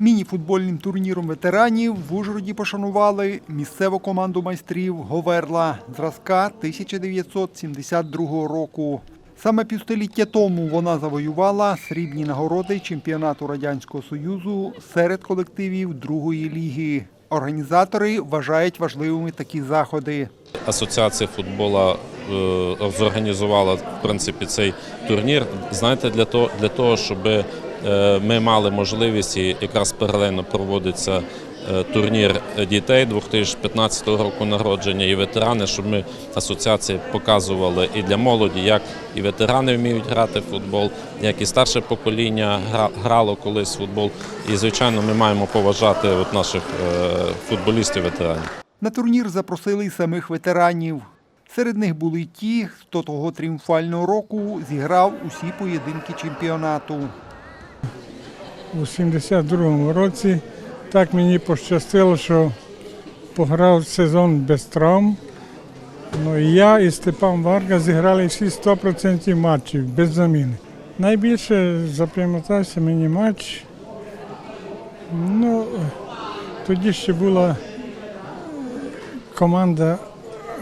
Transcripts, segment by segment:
Міні-футбольним турніром ветеранів в Ужгороді пошанували місцеву команду майстрів Говерла зразка 1972 року. Саме півстоліття тому вона завоювала срібні нагороди чемпіонату Радянського Союзу серед колективів другої ліги. Організатори вважають важливими такі заходи. Асоціація футболу е, зорганізувала в принципі цей турнір. Знаєте, для того, для того, щоб ми мали можливість і якраз паралельно проводиться е, турнір дітей 2015 року народження і ветерани, щоб ми асоціації показували і для молоді, як і ветерани вміють грати в футбол, як і старше покоління гра- грало колись в футбол. І звичайно, ми маємо поважати от наших е, футболістів-ветеранів. На турнір запросили й самих ветеранів. Серед них були ті, хто того тріумфального року зіграв усі поєдинки чемпіонату. У 72-му році. Так мені пощастило, що пограв сезон без травм. Ну, я і Степан Варга зіграли всі 100% матчів без заміни. Найбільше запам'ятався мені матч. Ну, тоді ще була команда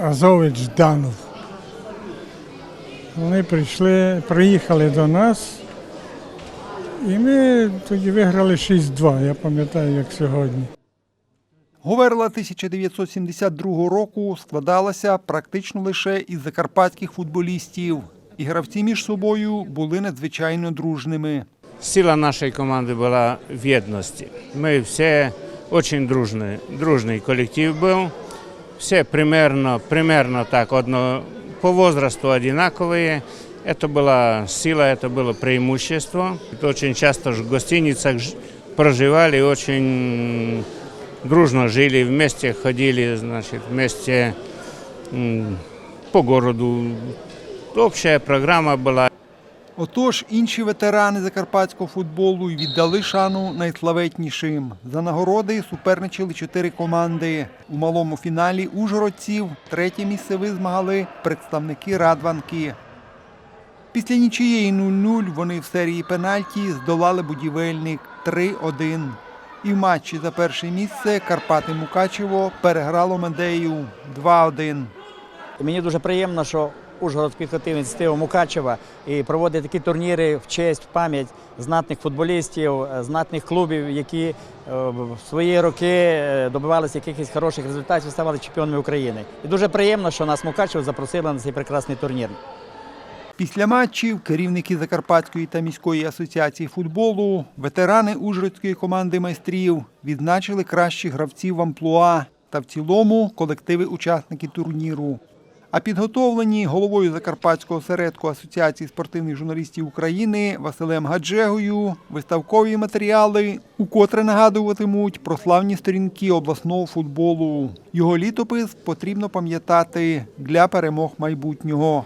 Азович Данов. Вони прийшли, приїхали до нас. І ми тоді виграли 6-2, я пам'ятаю, як сьогодні. Говерла 1972 року складалася практично лише із закарпатських футболістів. І гравці між собою були надзвичайно дружними. Сила нашей команды была в едности. Мы все очень дружный, дружный коллектив был. Все примерно, примерно так, одно, по возрасту одинаковые. Это была сила, это было преимущество. Это очень часто ж в гостиницах ж- проживали, очень дружно жили, вместе ходили, значит, вместе м, по городу. Общая программа была. Отож, інші ветерани закарпатського футболу й віддали шану найславетнішим. За нагороди суперничали чотири команди. У малому фіналі ужгородців третє місце визмагали представники Радванки. Після нічиєї 0-0 вони в серії пенальті здолали будівельник 3-1. І в матчі за перше місце Карпати Мукачево переграло Медею 2-1. Мені дуже приємно, що Ужгород підхватив ініціативу Мукачева і проводить такі турніри в честь, в пам'ять знатних футболістів, е, знатних клубів, які е, в свої роки е, добивалися якихось хороших результатів, ставали чемпіонами України. І дуже приємно, що нас Мукачево запросили на цей прекрасний турнір. Після матчів керівники Закарпатської та міської асоціації футболу, ветерани Ужгородської команди майстрів відзначили кращих гравців в амплуа та в цілому колективи учасники турніру. А підготовлені головою Закарпатського осередку Асоціації спортивних журналістів України Василем Гаджегою виставкові матеріали укотре нагадуватимуть про славні сторінки обласного футболу. Його літопис потрібно пам'ятати для перемог майбутнього.